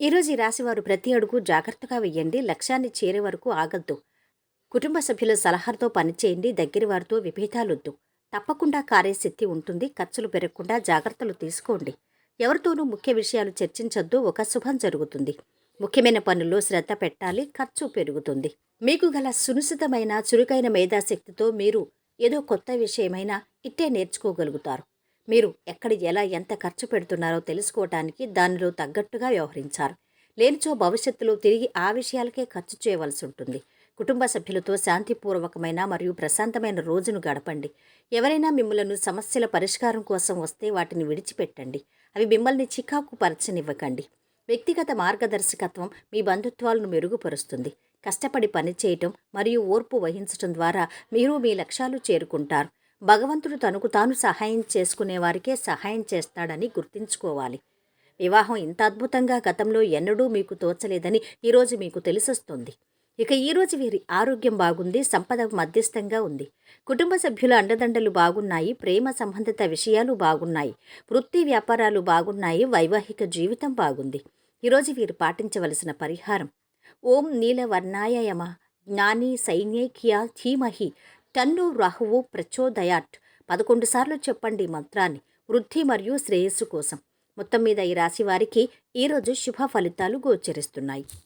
ఈరోజు ఈ రాశివారు ప్రతి అడుగు జాగ్రత్తగా వెయ్యండి లక్ష్యాన్ని చేరే వరకు ఆగద్దు. కుటుంబ సభ్యుల సలహాతో పనిచేయండి దగ్గర వారితో విభేదాలొద్దు. తప్పకుండా కార్యశక్తి ఉంటుంది ఖర్చులు పెరగకుండా జాగ్రత్తలు తీసుకోండి. ఎవరితోనూ ముఖ్య విషయాలు చర్చించొద్దు ఒక శుభం జరుగుతుంది. ముఖ్యమైన పనుల్లో శ్రద్ధ పెట్టాలి ఖర్చు పెరుగుతుంది. మీకు గల సునిశ్చితమైన చురుకైన మేధాశక్తితో మీరు ఏదో కొత్త విషయమైనా ఇట్టే నేర్చుకోగలుగుతారు. మీరు ఎక్కడ ఎలా ఎంత ఖర్చు పెడుతున్నారో తెలుసుకోవటానికి దానిలో తగ్గట్టుగా వ్యవహరించారు. లేనిచో భవిష్యత్తులో తిరిగి ఆ విషయాలకే ఖర్చు చేయవలసి ఉంటుంది. కుటుంబ సభ్యులతో శాంతిపూర్వకమైన మరియు ప్రశాంతమైన రోజును గడపండి. ఎవరైనా మిమ్మలను సమస్యల పరిష్కారం కోసం వస్తే వాటిని విడిచిపెట్టండి. అవి మిమ్మల్ని చికాకు పరచనివ్వకండి. వ్యక్తిగత మార్గదర్శకత్వం మీ బంధుత్వాలను మెరుగుపరుస్తుంది. కష్టపడి పనిచేయటం మరియు ఓర్పు వహించటం ద్వారా మీరు మీ లక్ష్యాలు చేరుకుంటారు. భగవంతుడు తనకు తాను సహాయం చేసుకునే వారికే సహాయం చేస్తాడని గుర్తుంచుకోవాలి. వివాహం ఇంత అద్భుతంగా గతంలో ఎన్నడూ మీకు తోచలేదని ఈరోజు మీకు తెలిసొస్తుంది. ఇక ఈరోజు వీరి ఆరోగ్యం బాగుంది సంపద మధ్యస్థంగా ఉంది. కుటుంబ సభ్యుల అండదండలు బాగున్నాయి ప్రేమ సంబంధిత విషయాలు బాగున్నాయి వృత్తి వ్యాపారాలు బాగున్నాయి వైవాహిక జీవితం బాగుంది. ఈరోజు వీరు పాటించవలసిన పరిహారం. ఓం నీలవర్ణాయ యమ జ్ఞాని సైన్యైక్య ధీమహి. టన్ను రాహువు ప్రచోదయాట్ పదకొండు సార్లు చెప్పండి మంత్రాన్ని. వృద్ధి మరియు శ్రేయస్సు కోసం. మొత్తం మీద ఈ రాశి వారికి ఈరోజు శుభ ఫలితాలు గోచరిస్తున్నాయి.